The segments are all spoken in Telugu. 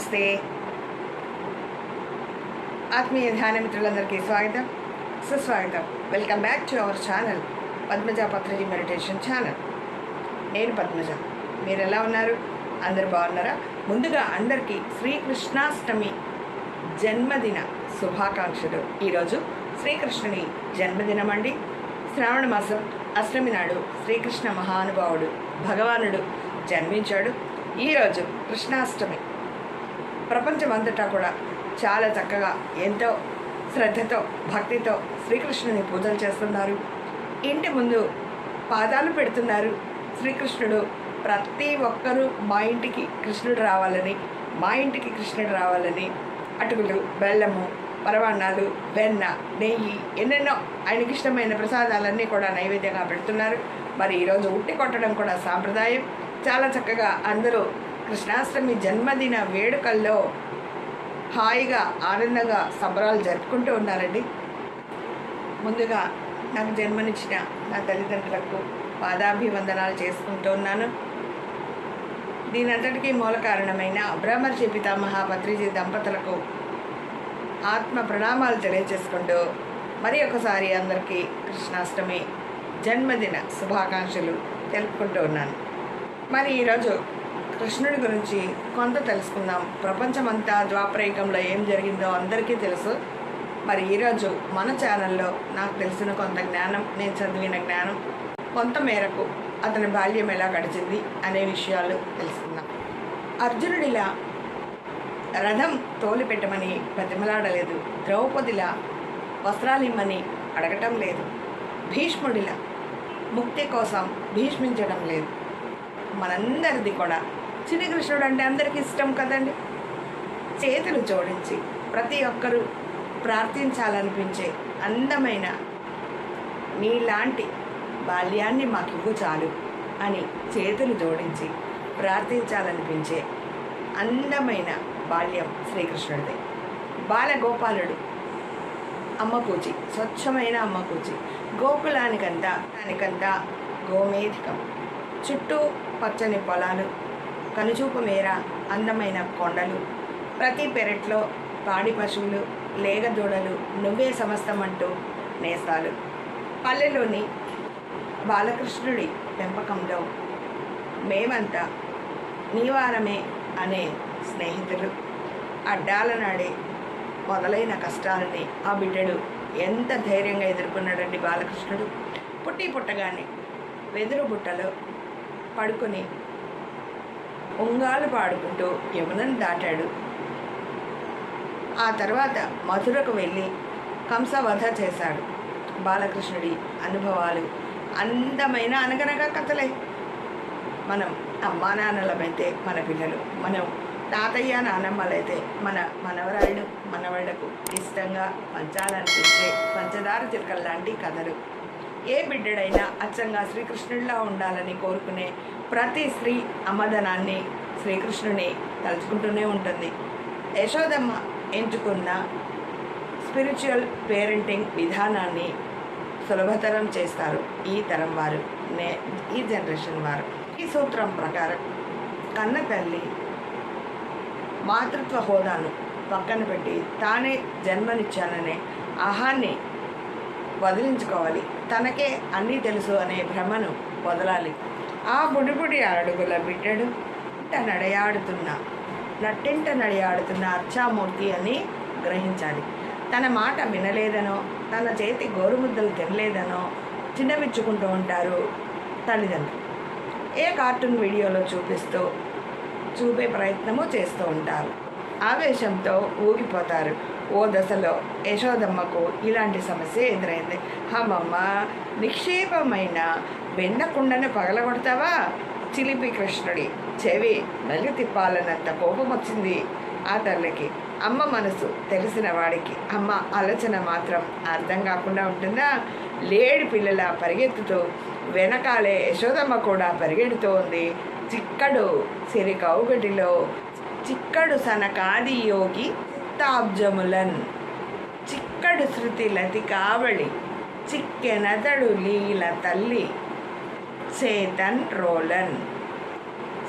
నమస్తే. ఆత్మీయ ధ్యాన మిత్రులందరికీ స్వాగతం. సుస్వాగతం. Welcome back to our channel Padmaja Patriji meditation channel నేను పద్మజ. మీరు ఎలా ఉన్నారు? అందరు బాగున్నారా? ముందుగా అందరికీ శ్రీకృష్ణాష్టమి జన్మదిన శుభాకాంక్షలు. ఈరోజు శ్రీకృష్ణుని జన్మదినం అండి శ్రావణ మాసం అష్టమి నాడు శ్రీకృష్ణ మహానుభావుడు భగవానుడు జన్మించాడు. ఈరోజు కృష్ణాష్టమి. ప్రపంచమంతటా కూడా చాలా చక్కగా ఎంతో శ్రద్ధతో భక్తితో శ్రీకృష్ణుని పూజలు చేస్తున్నారు. ఇంటి ముందు పాదాలు పెడుతున్నారు శ్రీకృష్ణుడు. ప్రతి ఒక్కరూ మా ఇంటికి కృష్ణుడు రావాలని మా ఇంటికి కృష్ణుడు రావాలని అటుకులు బెల్లము పరవాన్నాలు వెన్న నెయ్యి ఎన్నెన్నో ఆయనకి ఇష్టమైన ప్రసాదాలన్నీ కూడా నైవేద్యంగా పెడుతున్నారు. మరి ఈరోజు ఉట్టి కొట్టడం కూడా సాంప్రదాయం. చాలా చక్కగా అందరూ కృష్ణాష్టమి జన్మదిన వేడుకల్లో హాయిగా ఆనందంగా సంబరాలు జరుపుకుంటూ ఉన్నారండి. ముందుగా నాకు జన్మనిచ్చిన నా తల్లిదండ్రులకు పాదాభివందనాలు చేసుకుంటూ ఉన్నాను. దీనంతటికీ మూల కారణమైన అబ్రాహ్మర్షి పితామహ పత్రిజీ దంపతులకు ఆత్మ ప్రణామాలు తెలియజేసుకుంటూ మరి ఒకసారి అందరికీ కృష్ణాష్టమి జన్మదిన శుభాకాంక్షలు తెలుపుకుంటూ ఉన్నాను. మరి ఈరోజు కృష్ణుడి గురించి కొంత తెలుసుకుందాం. ప్రపంచమంతా ద్వాపరయుగంలో ఏం జరిగిందో అందరికీ తెలుసు. మరి ఈరోజు మన ఛానల్లో నాకు తెలిసిన కొంత జ్ఞానం నేను చదివిన జ్ఞానం కొంత మేరకు అతని బాల్యం ఎలా గడిచింది అనే విషయాలు తెలుసుకుందాం. అర్జునుడిలా రథం తోలి పెట్టమని బతిమలాడలేదు ద్రౌపదిలా వస్త్రాలిమ్మని అడగటం లేదు. భీష్ముడిలా ముక్తి కోసం భీష్మించడం లేదు. మనందరిది కూడా శ్రీకృష్ణుడు అంటే అందరికీ ఇష్టం కదండి. చేతులు జోడించి ప్రతి ఒక్కరూ ప్రార్థించాలనిపించే అందమైన నీలాంటి బాల్యాన్ని మాకివ్వు చాలు అని చేతులు జోడించి ప్రార్థించాలనిపించే అందమైన బాల్యం శ్రీకృష్ణుడిది. బాలగోపాలుడు అమ్మకూచి స్వచ్ఛమైన అమ్మకూచి గోకులానికంతా దానికంతా గోమేధికం చుట్టూ పచ్చని పొలాలు కనుచూపు మేర అందమైన కొండలు. ప్రతి పెరట్లో పాడి పశువులు లేగదూడలు నువ్వే సమస్తమంటూ నేస్తాలు. పల్లెలోని బాలకృష్ణుడి పెంపకంలో మేమంతా నీవారమే అనే స్నేహితులు. అడ్డాల నాడే మొదలైన కష్టాలని ఆ బిడ్డడు ఎంత ధైర్యంగా ఎదుర్కొన్నాడండి బాలకృష్ణుడు. పుట్టి పుట్టగానే వెదురు బుట్టలో పడుకొని ఉంగాలు పాడుకుంటూ యమునను దాటాడు. ఆ తర్వాత మధురకు వెళ్ళి కంసవధ చేశాడు. బాలకృష్ణుడి అనుభవాలు అందమైన అనగనగా కథలే. మనం అమ్మా నాన్నలమైతే మన పిల్లలు మనం తాతయ్య నానమ్మలైతే మన మనవరాళ్ళు మనవాళ్ళకు ఇష్టంగా పంచాలనిపించే పంచదార చిలకలు లాంటి కథలు. ఏ బిడ్డడైనా అచ్చంగా శ్రీకృష్ణుడిలా ఉండాలని కోరుకునే ప్రతి స్త్రీ అమ్మదనాన్ని శ్రీకృష్ణుని తలుచుకుంటూనే ఉంటుంది. యశోదమ్మ ఎంచుకున్న స్పిరిచువల్ పేరెంటింగ్ విధానాన్ని సులభతరం చేస్తారు ఈ తరం వారు నే ఈ జనరేషన్ వారు. ఈ సూత్రం ప్రకారం కన్న తల్లి మాతృత్వ హోదాను పక్కన పెట్టి తానే జన్మనిచ్చాననే ఆహాన్ని వదిలించుకోవాలి. తనకే అన్నీ తెలుసు అనే భ్రమను వదలాలి. ఆ బుడిబుడి అడుగుల బిడ్డడు. నడయాడుతున్న నట్టింట నడయాడుతున్న అర్చామూర్తి అని గ్రహించాలి. తన మాట వినలేదనో తన చేతి గోరుముద్దలు తినలేదనో చిన్నవిచ్చుకుంటూ ఉంటారు తల్లిదండ్రులు. ఏ కార్టూన్ వీడియోలో చూపిస్తూ చూపే ప్రయత్నము చేస్తూ ఉంటారు. ఆవేశంతో ఊగిపోతారు. ఓ దశలో యశోదమ్మకు ఇలాంటి సమస్య ఎదురైంది. హమ్మమ్మ నిక్షేపమైన వెన్నకుండను పగలగొడతావా? చిలిపి కృష్ణుడి చెవి మెల్లి తిప్పాలన్నంత కోపం వచ్చింది ఆ తల్లికి. అమ్మ మనసు తెలిసిన వాడికి. అమ్మ ఆలోచన మాత్రం అర్థం కాకుండా ఉంటుందా? లేడి పిల్లల పరిగెత్తుతూ వెనకాలే యశోదమ్మ కూడా పరిగెడుతూ ఉంది. చిక్కడు సిరి కౌగటిలో చిక్కడు సనకాది యోగి శతాబ్జములన్ చిక్కడు శృతి లతి కావళి చిక్కెనతడు లీల తల్లి చేతన్ రోలన్.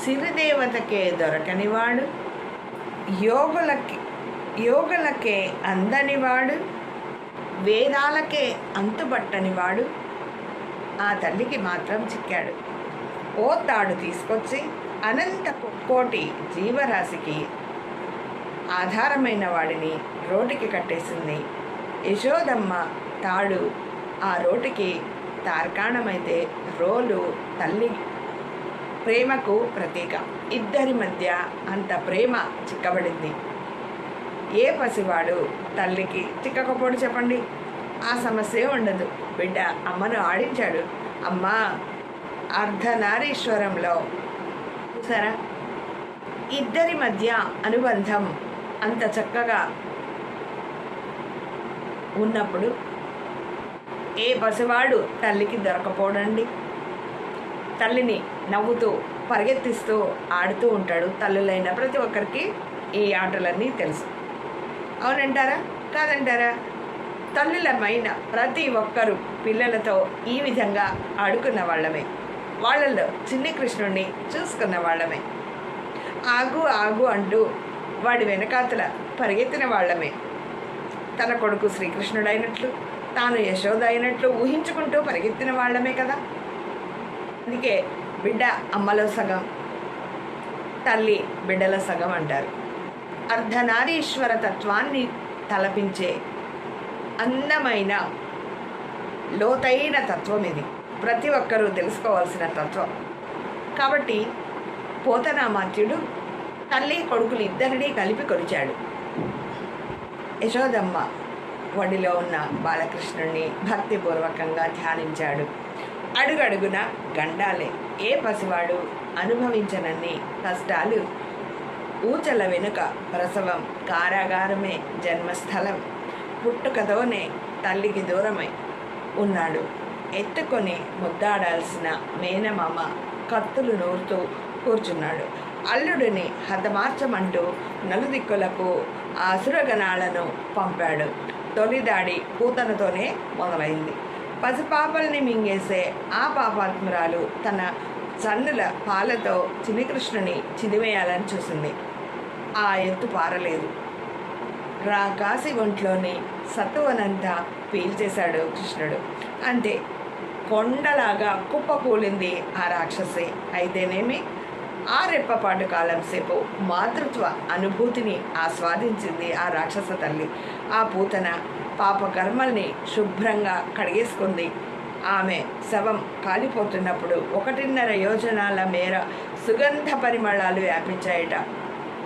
సిరిదేవతకే దొరకనివాడు యోగులకి యోగులకే అందనివాడు వేదాలకే అంతుబట్టనివాడు ఆ తల్లికి మాత్రం చిక్కాడు. ఓ తాడు తీసుకొచ్చి అనంత కోటి జీవరాశికి ఆధారమైన వాడిని రోటికి కట్టేసింది. యశోదమ్మ తాడు ఆ రోటికి తార్కాణమైతే రోలు తల్లి ప్రేమకు ప్రతీక. ఇద్దరి మధ్య అంత ప్రేమ చిక్కబడింది. ఏ పసివాడు తల్లికి చిక్కకపోడు చెప్పండి? ఆ సమస్య ఉండదు. బిడ్డ అమ్మను ఆడించాడు. అమ్మ అర్ధనారీశ్వరంలో చూసారా? ఇద్దరి మధ్య అనుబంధం అంత చక్కగా ఉన్నప్పుడు ఏ పసివాడు తల్లికి దొరకపోడండి. తల్లిని నవ్వుతూ పరిగెత్తిస్తూ ఆడుతూ ఉంటాడు. తల్లులైన ప్రతి ఒక్కరికి ఈ ఆటలన్నీ తెలుసు. అవునంటారా? కాదంటారా? తల్లులమైన ప్రతి ఒక్కరూ పిల్లలతో ఈ విధంగా ఆడుకున్న వాళ్ళమే. వాళ్ళల్లో చిన్ని కృష్ణుణ్ణి చూసుకున్న వాళ్ళమే. ఆగు ఆగు అంటూ వాడి వెనకాతల పరిగెత్తిన వాళ్ళమే. తన కొడుకు శ్రీకృష్ణుడైనట్లు తాను యశోద అయినట్లు ఊహించుకుంటూ పరిగెత్తిన వాళ్ళమే కదా. అందుకే బిడ్డ అమ్మలో సగం తల్లి బిడ్డల సగం అంటారు. అర్ధనారీశ్వర తత్వాన్ని తలపించే అందమైన లోతైన తత్వం ఇది. ప్రతి ఒక్కరూ తెలుసుకోవాల్సిన తత్వం. కాబట్టి పోతనామాత్యుడు తల్లి కొడుకులు ఇద్దరినీ కలిపి కొలిచాడు. యశోదమ్మ ఒడిలో ఉన్న బాలకృష్ణుణ్ణి భక్తిపూర్వకంగా ధ్యానించాడు. అడుగడుగున గండాలే ఏ పసివాడు అనుభవించనన్ని కష్టాలు ఊచల వెనుక ప్రసవం కారాగారమే జన్మస్థలం పుట్టుకతోనే తల్లికి దూరమై ఉన్నాడు. ఎత్తుకొని ముద్దాడాల్సిన మేనమామ కత్తులు నూరుతూ కూర్చున్నాడు. అల్లుడిని హతమార్చమంటూ నలుదిక్కులకు ఆ అసురగణాలను పంపాడు. తొలి దాడి పూతనతోనే మొదలైంది. పసిపాపల్ని మింగేసే ఆ పాపాత్మురాలు తన సన్నుల పాలతో చినికృష్ణుని చిదివేయాలని చూసింది. ఆ ఎత్తు పారలేదు. రా ఒంట్లోని సత్తువనంతా పీల్చేశాడు కృష్ణుడు. అంతే కొండలాగా కుప్పకూలింది ఆ రాక్షసి. అయితేనేమి? ఆ రెప్పపాటు కాలం సేపు మాతృత్వ అనుభూతిని ఆస్వాదించింది ఆ రాక్షస తల్లి. ఆ పూతన పాపకర్మల్ని శుభ్రంగా కడిగేసుకుంది. ఆమె శవం కాలిపోతున్నప్పుడు ఒకటిన్నర యోజనాల మేర సుగంధ పరిమళాలు వ్యాపించాయట.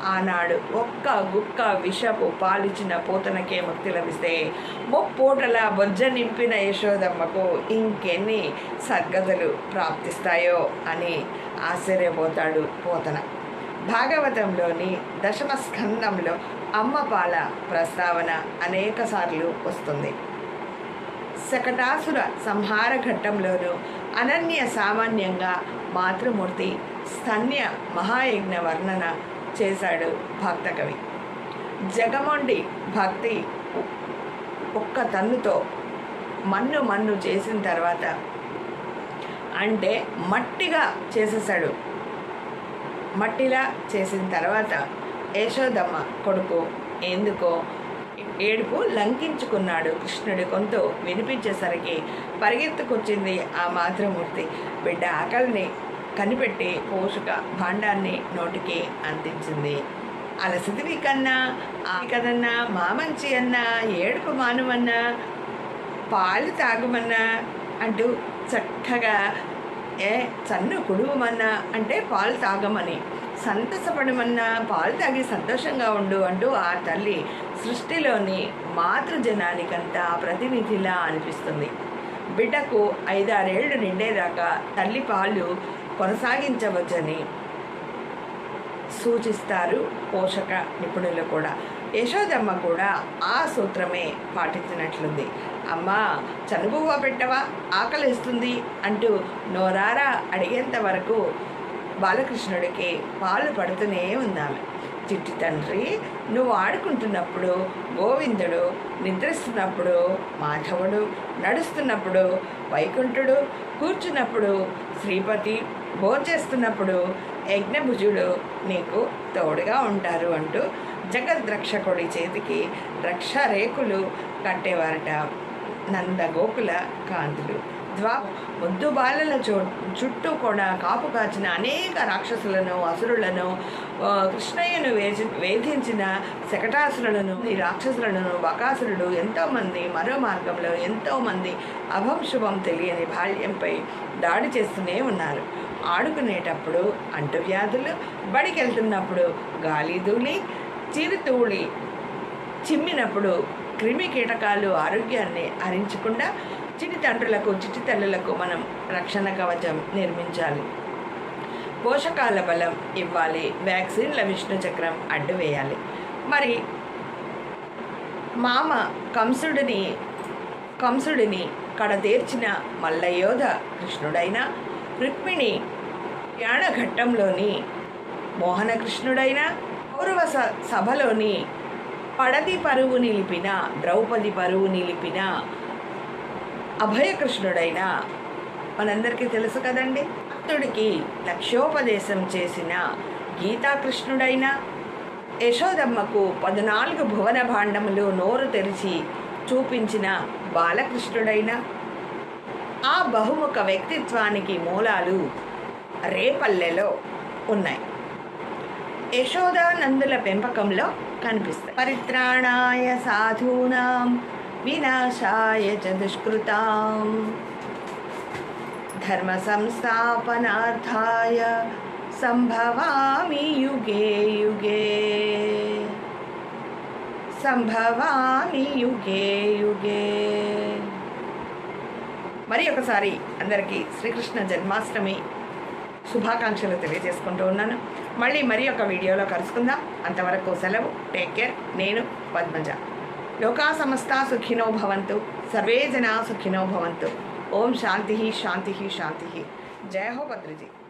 ఆనాడు ఒక్క గుక్క విషపు పాలిచిన పూతనకే ముక్తి లభిస్తే ముప్పూటల బొజ్జ నింపిన యశోదమ్మకు ఇంకెన్ని సద్గతులు ప్రాప్తిస్తాయో అని ఆశ్చర్యపోతాడు పోతన. భాగవతంలోని దశమ స్కందంలో అమ్మపాల ప్రస్తావన అనేక సార్లు వస్తుంది. శకటాసుర సంహార ఘట్టంలోనూ అనన్య సామాన్యంగా మాతృమూర్తి స్తన్య మహాయజ్ఞ వర్ణన చేశాడు భక్తకవి జగమొండి భక్తి ఒక్క తన్నుతో మన్ను మన్ను చేసిన తర్వాత అంటే మట్టిగా చేసేసాడు మట్టిలా చేసిన తర్వాత యశోదమ్మ కొడుకు ఎందుకో ఏడుపు లంకించుకున్నాడు కృష్ణుడి గొంతు వినిపించేసరికి పరిగెత్తుకొచ్చింది ఆ మాతృమూర్తి. బిడ్డ ఆకలిని కనిపెట్టి పోషక భాండాన్ని నోటికి అందించింది. అలసిదివి కన్నా ఆ కదన్నా మా మంచి అన్నా ఏడుపు మానమన్నా పాలు తాగమన్నా అంటూ చక్కగా ఏ చన్ను కుడువమన్నా అంటే పాలు తాగమని సంతసపడమన్నా పాలు తాగి సంతోషంగా ఉండు అంటూ ఆ తల్లి సృష్టిలోని మాతృజనానికంతా ప్రతినిధిలా అనిపిస్తుంది. బిడ్డకు ఐదారేళ్ళు నిండేదాకా తల్లి పాలు కొనసాగించవచ్చని సూచిస్తారు పోషక నిపుణులు కూడా. యశోదమ్మ కూడా ఆ సూత్రమే పాటించినట్లుంది. అమ్మ చనుబువ్వ పెట్టవా? ఆకలిస్తుంది అంటూ నోరారా అడిగేంత వరకు బాలకృష్ణుడికి పాలు పడుతూనే ఉందామె. చిట్టి తండ్రి నువ్వు ఆడుకుంటున్నప్పుడు గోవిందుడు నిద్రిస్తున్నప్పుడు మాధవుడు నడుస్తున్నప్పుడు వైకుంఠుడు కూర్చున్నప్పుడు శ్రీపతి భోంచేస్తున్నప్పుడు యజ్ఞభుజుడు నీకు తోడుగా ఉంటారు అంటూ జగద్రక్షకుడి చేతికి రక్ష రేకులు కట్టేవారట నందగోకుల కాంతులు. ద్వా ముద్దు బాలల చో చుట్టూ కూడా కాపు కాచిన అనేక రాక్షసులను అసురులను కృష్ణయ్యను వేచి వేధించిన శకటాసురులను ఈ రాక్షసులను బకాసురుడు ఎంతోమంది మరో మార్గంలో ఎంతోమంది అభం శుభం తెలియని బాల్యంపై దాడి చేస్తూనే ఉన్నారు. ఆడుకునేటప్పుడు అంటువ్యాధులు బడికెళ్తున్నప్పుడు గాలిధూళి గాలి ధూళి చిరుతూళి చిమ్మినప్పుడు క్రిమి కీటకాలు ఆరోగ్యాన్ని హరించకుండా చిటి తండ్రులకు చిటి తల్లులకు మనం రక్షణ కవచం నిర్మించాలి. పోషకాల బలం ఇవ్వాలి. వ్యాక్సిన్ల విష్ణు చక్రం అడ్డు వేయాలి మరి మామ కంసుడిని కంసుడిని కడతీర్చిన మల్లయోధ కృష్ణుడైన రుక్మిణి యాణఘట్టంలోని మోహన కృష్ణుడైన కౌరవ సభలోని పడతి పరువు నిలిపిన ద్రౌపది పరువు నిలిపిన అభయకృష్ణుడైన మనందరికీ తెలుసు కదండి. భక్తుడికి లక్ష్యోపదేశం చేసిన గీతాకృష్ణుడైన యశోదమ్మకు పద్నాలుగు భువన భాండములు నోరు తెరిచి చూపించిన బాలకృష్ణుడైన ఆ బహుముఖ వ్యక్తిత్వానికి మూలాలు రేపల్లెలో ఉన్నాయి. యశోదానందుల పెంపకంలో కనిపిస్తాయి. పరిత్రాణాయ సాధూనాం వినాశాయ చ దుష్కృతాం ధర్మ సంస్థాపనార్థాయ సంభవామి యుగే యుగే సంభవామి యుగే యుగే మరి ఒకసారి అందరికీ శ్రీకృష్ణ జన్మాష్టమి శుభాకాంక్షలు తెలియజేసుకుంటూ ఉన్నాను. మళ్ళీ మరి ఒక వీడియోలో కలుసుకుందాం. అంతవరకు సెలవు. Take care. నేను పద్మజ. लोका समस्ता सुखिनो भवन्तु। सर्वे जना सुखिनो भवन्तु। ओम शांति ही शांति ही शांति। ही जय हो भद्रजी।